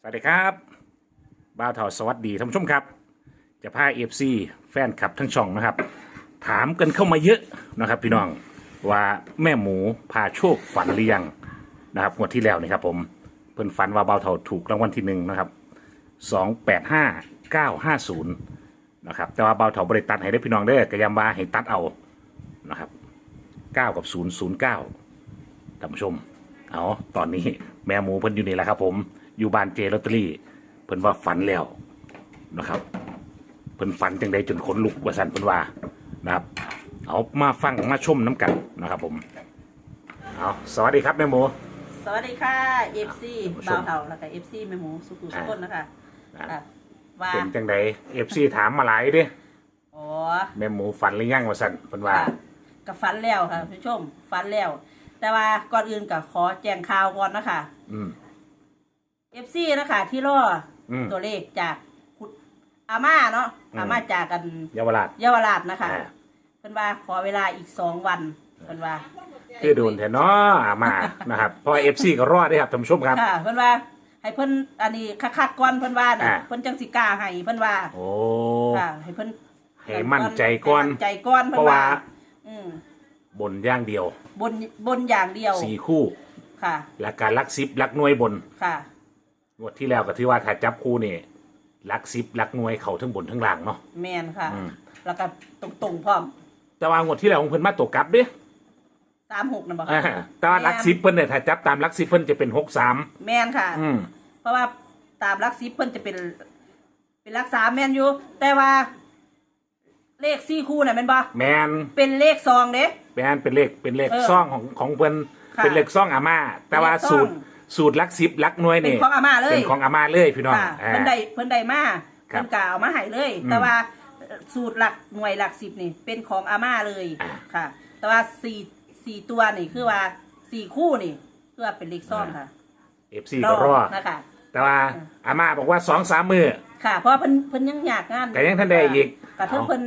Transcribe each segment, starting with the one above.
สวัสดีครับบ้าวเถาสวัสดีท่านผู้ชมครับ จะพาเอฟซีแฟนคลับทั้งช่องนะครับ ถามกันเข้ามาเยอะนะครับ พี่น้องว่าแม่หมูพาโชคฝันหรือยังนะครับงวดที่แล้วนี่ครับผมเพิ่นฝันว่าบ้าวเถาถูกรางวัลที่หนึ่งนะครับสองแปดห้าเก้าห้าศูนย์นะครับแต่ว่าบ้าวเถาบริตัดให้ได้พี่น้องเด้อกระยำว่าให้ตัดเอานะครับเก้ากับศูนย์ศูนย์เก้าท่านผู้ชมเอาตอนนี้แม่หมูเพิ่นอยู่นี่แหละครับผม อยู่บ้านเจลอตเตอรี่เพิ่นว่าฝันแล้วนะครับเพิ่นฝันจังใดจนขนลุกว่าสันเพิ่นว่านะครับ เอามาฟังมาชมน้ำกันนะครับผมเอาสวัสดีครับแม่หมู สวัสดีค่ะเอฟซีผู้ชมบ่าวเทาแล้วก็เอฟซีแม่หมูสุขุสุขนนะคะอ่าอะว่าเป็นจังใดเอฟซีถามมาหลายเด้อ๋อแม่หมูฝันหรือยังว่าสันเพิ่นว่าค่ะกับฟันแล้วค่ะผู้ชมฟันแล้ว แต่ว่าก่อนอื่นก็ขอแจ้งข่าวก่อนนะคะ อืม เอฟซีนะคะที่รออม ตัวเลขจากคุณอาม่าเนาะอืม อาม่าจากกันเยาวราช เยาวราชนะคะอ่า เพิ่นว่าขอเวลาอีกสองวันเพิ่นว่าคือโดนแทนเนาะอามา นะครับเพราะเอฟซีก็รอดได้ครับท่านผู้ชมครับ ค่ะเพิ่นว่า ให้เพิ่นอันนี้คักๆก่อนเพิ่นว่าน่ะอ่า เพิ่นจังสิกล้าให้เพิ่นว่าโอ้ ค่ะให้เพิ่นให้มั่นใจก่อน ให้มั่นใจก่อนเพเพิ่นราะว่าว่า อืมบนอย่างเดียวบนบนอย่างเดียวสี่คู่ ค่ะ และการลักซิปลักหน่วยบน ค่ะ งวดที่แล้วก็ที่ว่าถ้าจับคู่นี่ลักซิปลักหน่วยเขาทั้งบนทั้งล่างเนาะ แมนค่ะ อืม แล้วก็ตรงตรงๆพร้อมแต่ว่างวดที่แล้วของเพิ่นมาตกกลับเด้สามหกนะบอกอ่าแต่ว่าลักซิปเพิ่นเนี่ยถ้าจับตามลักซิปเพิ่นจะเป็นหกสามแมนค่ะ อืมเพราะว่าตามลักซิปเพิ่นจะเป็น เป็นลักสามแมนอยู่ แต่ว่า เลขสี่คู่น่ะแม่นบ่แมนเป็นเลขซองเด้ แมนเป็นเลขเป็นเลขเออซ่องของของเพิ่นค่ะเป็นเลขซ่องอาม่าแต่ว่าเป็นเลขซ่สูองตร สูตรลักซิปลักหน่วยเป็นนี่ของอาม่าเลยเป็นของอาม่าเลยพี่น้องค่ะอ่า เพิ่นได้เพิ่นได้มาครับเพิ่นกเอามาให้เลย อืมแต่ว่าสูตรหลักหน่วยหลักสิบนี่เป็นของอาม่าเลยอ่า ค่ะ แต่ว่าสี่สี่ตัวนี่คือว่าสี่คู่นี่คือว่าเป็นเลขซ่องค่ะเอฟซีก็รอนะคะ แต่ว่าอาม่าบอกว่าสองสามมือ ค่ะ เพราะว่าเพิ่นเพิ่นยังอยากงานก็ยังทันได้อีก กระทั่งเพิ่น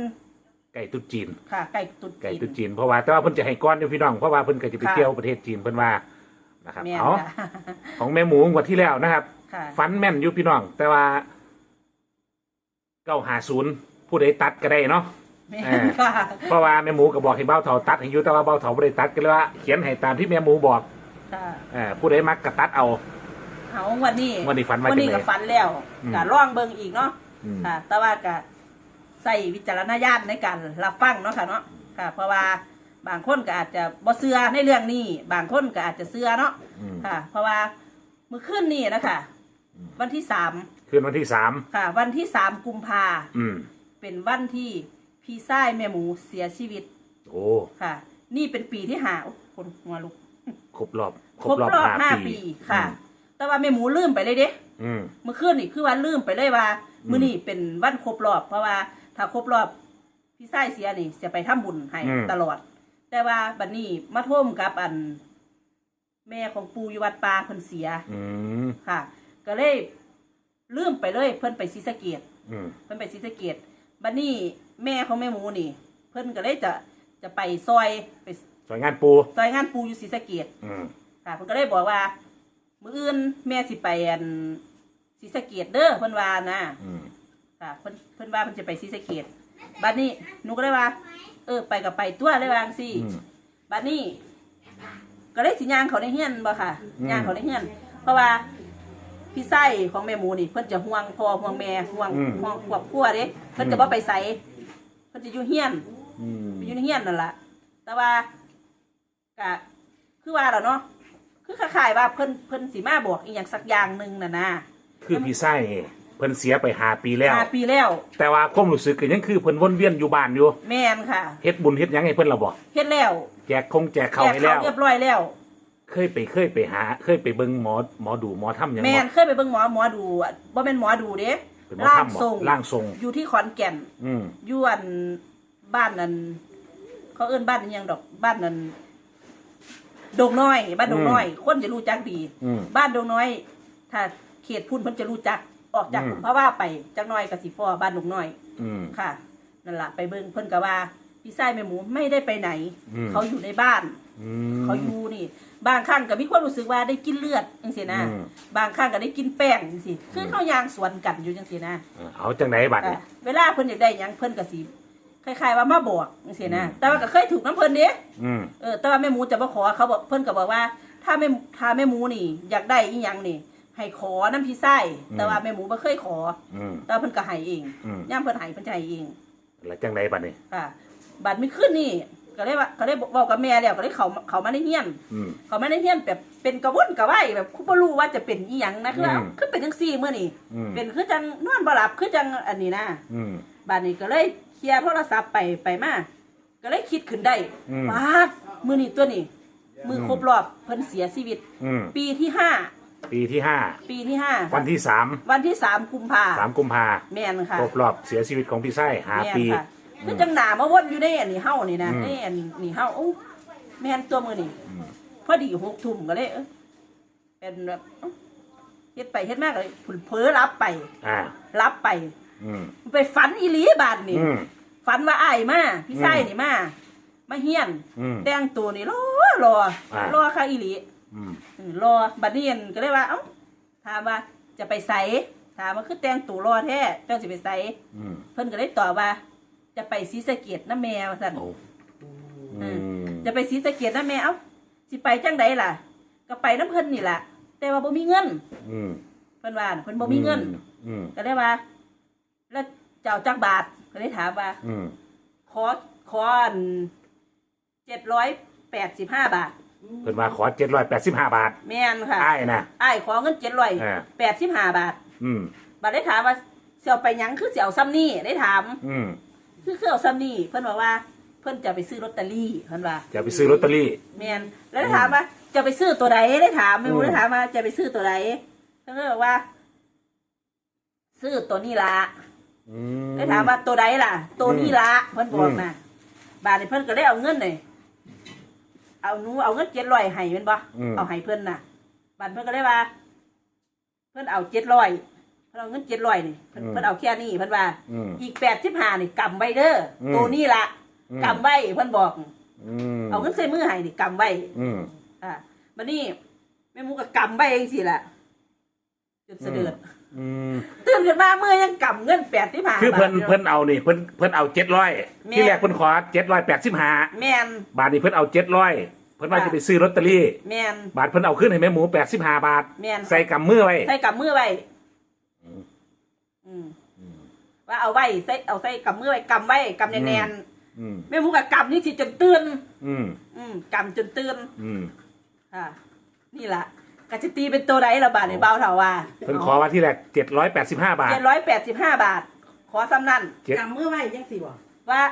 ไก่ตุ๊ดจีน ค่ะไก่ตุดไก่จีนตุ๊ดจีนเพราะว่าแต่ว่าเพิ่นจะให้ก้อนอยู่พี่น้องเพราะว่าเพิ่นก็จะไปค่ะเที่ยวประเทศจีนเพิ่นว่า นะครับแม่นเอาค่ะของแม่หมูงวดที่แล้วนะครับ ค่ะฟันแม่นอยู่พี่น้อง แต่ว่าเก้าหาศูนย์ผู้ใดตัดก็ได้เนาะ แม่เออนค่ะเพราะว่าแม่หมูก็บอกให้เบ้าเถาตัดให้อยู่แต่ว่าเบ้าเถาไม่ได้ตัดก็เลยว่าเขียนให้ตามที่แม่หมูบอกค่ะเออผู้ใดมักก็ตัดเอาเอาวันนี้วันนี้ฝันว่าวันนี้จังไงก็ฝันแล้วอืม ก็ร่องเบิ่งอีกเนาะอืมค่ะ แต่ว่าก็ใส่วิจารณญาณในการรับฟังเนาะค่ะเนาะค่ะ เพราะว่า บางคนก็อาจจะบ่เชื่อในเรื่องนี้ บางคนก็อาจจะเชื่อเนาะอืมค่ะ เพราะว่าเมื่อคืนนี้นะคะวันที่สามคืนวันที่สามค่ะ วันที่สามกุมภาอืม เป็นวันที่พี่ชายแม่หมูเสียชีวิตโอ้ค่ะ นี่เป็นปีที่หาโอ้คนหัวลุก ครบรอบครบรอบห้าปีค่ะ แต่ว่าแม่หมูลืมไปเลยเด้อืม เมื่อคืนนี่คือว่าลืมไปเลยว่า อืม มื้อนี้เป็นวันครบรอบ เพราะว่าถ้าครบรอบพี่ชายเสียนี่จะไปทำบุญให้ตลอด แต่ว่าบัดนี้มาท่วมกับอัน แม่ของปู่อยู่วัดป่าเพิ่นเสียอืมค่ะ ก็เลยลืมไปเลย เพิ่นไปศรีสะเกดอืมเพิ่นไปศรีสะเกดบัดนี้แม่ของแม่หมูนี่ เพิ่นก็เลยจะจะไปซอยไปสวยงานปู ซอยงานปู่อยู่ศรีสะเกด อืม ค่ะเพิ่นก็เลยบอกว่า มื้ออื่นแม่สิไปอันศรีสะเกดเด้อเพิ่นว่านะอืม ค่ะเพิ่นเพิ่นว่าเพิ่นจะไปศรีสะเกดบัดนี้หนูก็เลยว่า เออ ไปกับไปตัวเลยว่าจังซี่อืม บัดนี้ ก็เลยสิย่างเขาในเฮือนบ่ค่ะอืม ย่างเขาในเฮือนเพราะว่าพี่ไส้ของแม่หมูนี่เพิ่นจะห่วงพ่อห่วงแม่ห่วงห่วงครอบครัวเด้เพิ่นจะบ่ไปไสเพิ่นจะอยู่เฮือนอืม ไปอยู่ในเฮียนนั่นแหละแต่ว่าก็คือว่าแล้วเนาะ คือคล้ายๆว่าเพิ่นเพิ่นสีมาบอกอีกอย่างสักอย่างหนึ่งน่ะนะ คือพี่ไส้นี่เพิ่นเสียไปหาปีแล้ว ห้าปีแล้ว แต่ว่าความรู้สึกก็ยังคือเพิ่นวนเวียนอยู่บ้านอยู่แม่นค่ะเฮ็ดบุญเฮ็ดหยังให้เพิ่นและบ่เฮ็ดแล้วแจกคงแจกข้าวแจกให้เขาแล้ว เรียบร้อยแล้ว เคยไปเคยไปหา เคยไปเบิ่งหมอหมอดูหมอถ้ำหยังแม่บ่ นเคยไปเบิ่งหมอหมอดูอะบ่แม่นหมอดูเด้เป็นหมอร่างถ้ำบ่ทรงร่างทรง อยู่ที่ขอนแก่นอืมอยู่อันบ้านนั้น เขาเอิ้นบ้านอิหยังดอกบ้านนั้นดงน้อย บ้านดงน้อย คนจะรู้จักดี อืมบ้านดงน้อย ถ้าเขตพุ่นเพิ่นจะรู้จัก ออกจากอืม กุมภาวะไปจักหน้อยกับสิพ่อบ้านดงน้อย อืม ค่ะนั่นละไปเบิ่งเพิ่นก็ว่า พี่ชายแม่หมูไม่ได้ไปไหน อืม เขาอยู่ในบ้าน อืม เขาอยู่นี่ บางครั้งก็มีความรู้สึกว่าได้กินเลือดจังซี่นะ อืม บางครั้งก็ได้กินแป้งจังซี่คือเขายางสวนกันอยู่จังซี่นะเอาจังไหนบัดนี้อะเวลาเพิ่นอยากได้หยังเพิ่นก็สิคล้ายๆว่ามาบอกจังซี่นะอืมแต่ว่าก็เคยถูกน้ำเพิ่นเด้ อืม เออแต่ว่าแม่หมูจะมาขอเขาบอกเพิ่นก็บอกว่า ถ้าแม่ถ้าแม่หมูนี่ อยากได้อีหยังนี่ ให้ขอน้ำพี่ไส้แต่ว่าแม่หมูบ่เคยขอ อืม แต่ว่าเพิ่นก็ให้เองอืม ย่ามเพิ่นให้เพิ่นจะให้เองแล้วจังไหนบัดนี้ ค่ะบัดมีขึ้นนี่ก็เลยว่าก็เลยบอกกับแม่แล้วก็เลยเขาเขามาในเฮียน อืม เขามาในเฮียนแบบเป็นกระวนกระวายแบบคุณบ่รู้ว่าจะเป็นอีหยังนะคือว่าอืม คือเป็นจังซี่มื้อนี่อืมเป็นคือจังนอนบ่หลับคือจังอันนี้นะ อืมบัดนี้ก็เลยเคลียร์โทรศัพท์ไปไปมาก็เลยคิดขึ้นได้อืมปาดมื้อนี้ตัวนี้มือครบรอบเพิ่นเสียชีวิต อืม ปีที่ห้า ปีที่ห้าปีที่ห้าวันที่สามวันที่สามกุมภาสามกุมภาแม่นค่ะครบรอบเสียชีวิตของพี่ไส้หาแม่นปีค่ะคือจังหนามาวนอยู่ในอันนี้เฮานี่นะอืมในอันนี้เฮาโอ้แม่นตัวมือนี่อืมพอดีหกทุ่มก็เลยเอ้ยเป็นแบบเอ้าเฮ็ดไปเฮ็ดมากเลยผุนเผลอรับไปอ่ารับไปอืมไปฝันอีหลีบาดนี่อืมฝันว่าอ้ายมาพี่ไส้อืมนี่มามาเฮียนอืมแต่งตัวนี่รอรออ่ารอค่ะอีหลี อืมอืมรอบัดนี้อั่นก็เลยว่า เอ้าถามว่าจะไปไสถามว่าคือแต่งตัวรอแท้เจ้าสิไปไสอืมเพิ่นก็เลยตอบว่า จะไปศรีสะเกดน้าแมวสั่น โอ้อืมจะไปศรีสะเกดน้าแมวเอ้าสิไปจังใดล่ะ ก็ไปน้ำเพิ่นนี่ล่ะ แต่ว่าบ่มีเงิน อืมเพิ่นว่าน่ะเพิ่นบ่มีเงิน อืมก็เลยว่า แล้วเจ้าจักบาทก็เลยถามว่า อืมขอขออันเจ็ดร้อยแปดสิบห้าบาท เพิ่นมาขอเจ็ดร้อยแปดสิบห้าบาทแม่นค่ะอ้ายนะอ้ายขอเงินเจ็ดร้อยอ่าแปดสิบห้าบาทอืม บัดได้ถามว่าเสี่ยวไปหยังคือเสี่ยวซ้ำนี่ได้ถาม อืมคือคือเอาซ้ำนี่เพิ่นบอกว่า เพิ่นจะไปซื้อลอตเตอรี่เพิ่นว่าจะไปซื้อลอตเตอรี่ แม่นแล้วได้ถามว่าจะไปซื้อตัวใดได้ถามไม่อืรู้มได้ถามว่าจะไปซื้อตัวใดเพิ่นก็บอกว่า ซื้อตัวนี้ละ อืมได้ถามว่าตัวใดล่ะ ตัวนี้ละเพิ่นบอกนะบาทนี้เพิ่นก็ได้เอาเงินเลย เอาหนูเอาเงินเจ็ดร้อยให้เพิ่นบ่อืม เอาให้เพิ่นน่ะบาทเพิ่นก็ได้ว่า เพิ่นเอาเจ็ดร้อยเพิ่นเอาเงินเจ็ดร้อยนี่เพิ่นเพิ่นเอาแค่นี้เพิ่นว่า อืม อีกแปดสิบห้านี่กำไว้เด้ออม ตัวนี้ละอืมกำไว้เพิ่นบอก อืมเอาเงินใส่มือให้นี่กำไว้ อืม อ่าบัดนี้แม่หมูก็กำไว้เองสิล่ะจุดเสดือด อืมตื่นขึ้นมามือยังกำเงินแปดสิบห้าคือเพิ่นบาทยู่เพิ่นเอานี่เพิ่นเพิ่นเอาเจ็ดร้อยแม่ที่แรกเพิ่นขอเจ็ดร้อยแปดสิบห้าแม่นบาทนี้เพิ่นเอาเจ็ดร้อยเพิ่นว่าค่ะจะไปซื้อลอตเตอรี่ แม่นบาทเพิ่นเอาขึ้นให้แม่หมูแปดสิบห้าบาท แม่นใส่กำมือไว้ใส่กำมือไว้อืมอืมว่าเอาไว้ใส่เอาใส่กำมือไว้กำไว้กำแน่นอืมๆแม่หมูกับกำนี่สิจนตื่นอืมอืมกำจนตื่นอืมค่ะนี่ล่ะ กะจะตีเป็นตัวใดละบาทในเบาเถาว่าเพิ่นขอว่าที่แรกเจ็ดร้อยแปดสิบห้าบาท เจ็ดร้อยแปดสิบห้าบาท ขอซ้ำนั่นเจ็ดกำมือไว้ยังสิบ่ว่า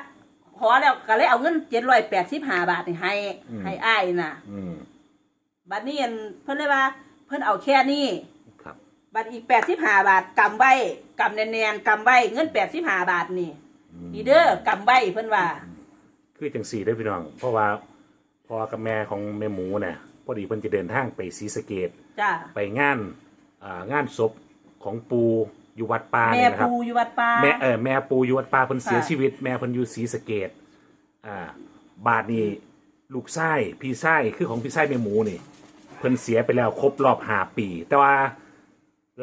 ขอแล้วก็เลยเอาเงินเจ็ดร้อยแปดสิบห้าบาทนี่ให้ให้อ้ายน่ะ อืมบัดนี้อันเพิ่นเลยว่า เพิ่นเอาแค่นี้ ครับ บัดอีกแปดสิบห้าบาทกำไว้กำแน่นๆกำไว้เงินแปดสิบห้าบาทนี่อืมนี่เด้อกำไว้เพิ่นว่า คือจังสี่ได้อพี่น้อง เพราะว่าพ่อกับแม่ของแม่หมูเนี่ยพ อดีเพิ่นจะเดินทางไปศรีสะเกดจ้าไปงานอ่างานศพของปูอยู่วัดป่าแม่เนี่ยนะครับ ปูอยู่วัดป่า แม่เออแม่ปูอยู่วัดป่าเพิ่นเสียค่ะ ชีวิต แม่เพิ่นอยู่ศรีสะเกดอ่า บาทนี้ลูกไส้พี่ไส้คือของพี่ไส้แม่หมูนี่ เพิ่นเสียไปแล้วครบรอบห้าปี แต่ว่า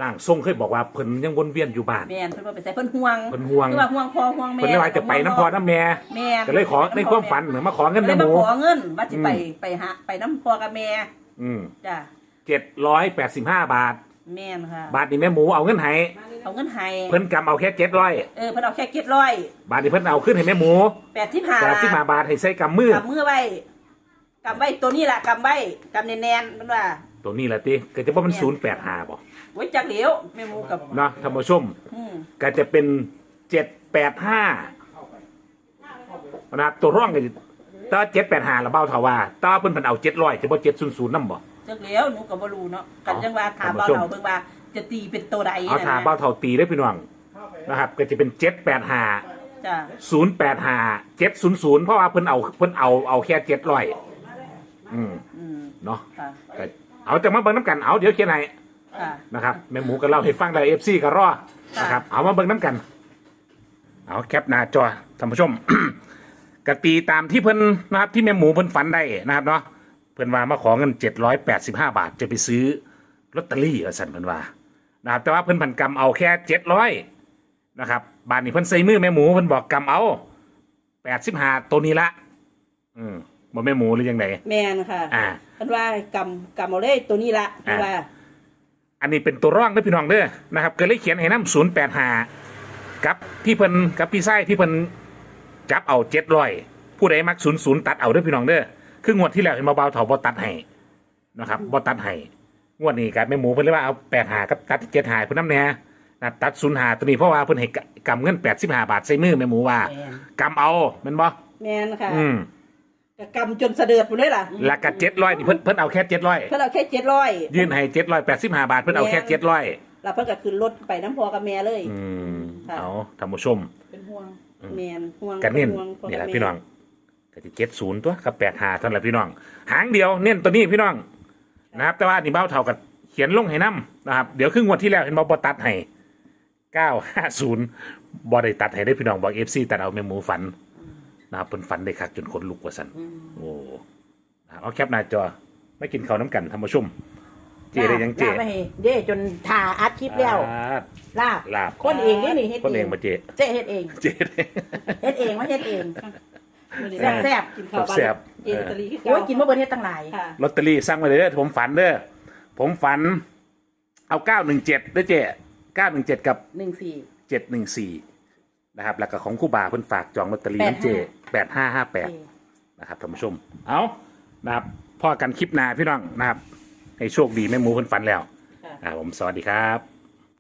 ร่างทรงเคยบอกว่าเพิ่นยังวนเวียนอยู่บ้าน แม่นเพิ่นว่าไปใส่เพิ่นห่วงเพิ่นห่วง คือว่าห่วงพ่อห่วงแม่เพิ่นเลยว่าจะไปน้ำพอน้ำแม่แม่ก็เลยขอในความฝันเหมือนมาขอเงินเลยแม่หมามูขอเงินว่าสิไปอืมไปหาไปน้ำพ่อกับแม่อืมจ้าเจ็ดร้อยแปดสิบห้าบาท แม่นค่ะ บาทนี้แม่หมูเอาเงินให้เอาเงินให้เพิ่นกำเอาแค่เจ็ดร้อยเออเพิ่นเอาแค่เก็ดร้อยบาทนี้เพิ่นเอาขึ้นให้แม่หมูแปดสิบห้าแต่ที่มาบาทให้ใส่กำมือกำมือไว้กำไว้ตัวนี้ล่ะกำไว้กำแน่นๆเพิ่นว่า ตัวนี้แหละติก็จะว่ามันศูนย์แปดห้าบ่ไว้จักเหลียวแม่หมูกับเนาะท่านผู้ชม อืมก็จะเป็นเจ็ดแปดห้านะครับตัวร่องก็จะแตว่าเจ็ดแปดห้าละเบ้าเทาว่าแตว่าเพิ่นเพิ่นเอาเจ็ดร้อยจะบ่เจ็ดศูนย์ศูนย์นั่บ่ จักเหลียวหนูก็บ่รู้เนาะกันจังว่าถามท่าเบานผู้ชมเราเบิ่งว่าจะตีเป็นตัวใดเอาน่ะถานะเบ้าเทาตีได้พี่น้องนะครับ ก็จะเป็นเจ็ดแปดห้าจ้าศูนย์แปดห้าเจ็ดศูนย์ศูนย์เพราะว่าเพิ่นเอาเพิ่นเอาเอาแค่เจ็ดร้อยอืมอืมเนาะค่ะ ก็ เอาจากมาเบิ่งน้ำกันเอาเดี๋ยวเขียนให้ค่ะ นะครับแม่หมูก็เล่าให้ฟังได้เอฟซีก็รอค่ะ นะครับ เอามาเบิ่งน้ำกัน เอาแคปหน้าจอท่านผู้ชม กตีตามที่เพิ่นนะครับที่แม่หมูเพิ่นฝันได้นะครับเนาะเพิ่นว่ามาขอเงินเจ็ดร้อยแปดสิบห้าบาทจะไปซื้อลอตเตอรี่ว่าสันเพิ่นว่านะครับแต่ว่าเพิ่นผันกำเอาแค่เจ็ดร้อยนะครับบาทนี้เพิ่นใส่มือแม่หมูเพิ่นบอกกำเอาแปดสิบห้าตัวนี้ละอืม บ่แม่หมูหรือยังไงแม่นค่ะอ่า เพิ่นว่ากำกำเอาเลยตัวนี้ละเพิ่นว่าอันนี้เป็นตัวร่องเด้อพี่น้องเด้อนะครับเกิดเลยเขียนให้น้ำศูนย์แปดห้ากับที่เพิ่นกับพี่ไส้ที่เพิ่นจับเอาเจ็ดร้อยผู้ใดมักศูนย์ศูนย์ตัดเอาเด้อพี่น้องเด้อคืองวดที่แล้วเห็นเบาๆเถาบ่ตัดให้นะครับบ่ตัดให้งวดนี้กับแม่หมูเพิ่นเลยว่าเอาแปดหากับตัดเจ็ดหาเพิ่นน้ำแน่นะตัดศูนย์หาตัวนี้เพราะว่าเพิ่นให้กำเงินแปดสิบห้าบาทใส่มือแม่หมูว่าแม่นกำเอาแม่นบ่แม่นค่ะ อืม ก็กำจนสะเดือดพุ่นเลยล่ะแล้วก็เจ็ดร้อยนี่เพิ่นเพิ่นเอาแค่เจ็ดร้อยเพิ่นเอาแค่เจ็ดร้อยยื่นให้เจ็ดร้อยแปดสิบห้าบาทเพิ่นเอาแค่เจ็ดร้อยแล้วเพิ่นก็ขึ้นรถไปน้ำพอกับแม่เลยอืมค่ะเอาท่านผู้ชม เป็นห่วงแม่นห่วงกันเน้นห่วงพ่อนี่แหละกับแม่พี่น้องก็จะเจ็ดศูนย์ตัวกับแปดหาเท่านั้นแหละพี่น้อง หางเดียวเน้นตัวนี้พี่น้องนะครับ แต่ว่านี่เบ้าเท่ากับเขียนลงให้น้ำนะครับเดี๋ยวครึ่งวันที่แล้วเห็นบอบตัดให้เก้าห้าศูนย์บอได้ตัดให้ได้พี่น้องบอกเอฟซีตัดเอาเมหมูฝัน นะครับเพิ่นฝันได้คักจนขนลุกว่าสันโอ้นะครับเอาแคปหน้าจอไม่กินข้าวน้ำกันท่านผู้ชม เจได้ยังเจลาบไปให้เด้จนถ่าอัดคลิปแล้วอ่าลาบลาบคนเองนี่นี่เฮ็ดคนเองมาเจเจ๊เฮ็ดเองเจได้ เฮ็ดเองว่าเฮ็ดเอง แซ่บแซ่บกินข้าวบ้านแซ่บกินลอตเตอรี่คือโอ้เก่ายกินมาเบิดเฮ็ดตั้งหลาย ค่ะ ลอตเตอรี่สร้างมาเลยเด้อผมฝันเด้อผมฝันเอาเก้าหนึ่งเจ็ดด้วยเจ๊เก้าหนึ่งเจ็ดกับ14เจ็ดหนึ่งสี่ นะครับ แล้วก็ของคู่บาเพิ่นฝากจองลอตเตอรี่น้ำเจแปดห้าห้าแปดนะครับท่านผู้ชม เอานะครับพ่อกันคลิปหนาพี่น้องนะครับ ให้โชคดีแม่หมูเพิ่นฝันแล้วค่ะ อ่าผมสวัสดีครับ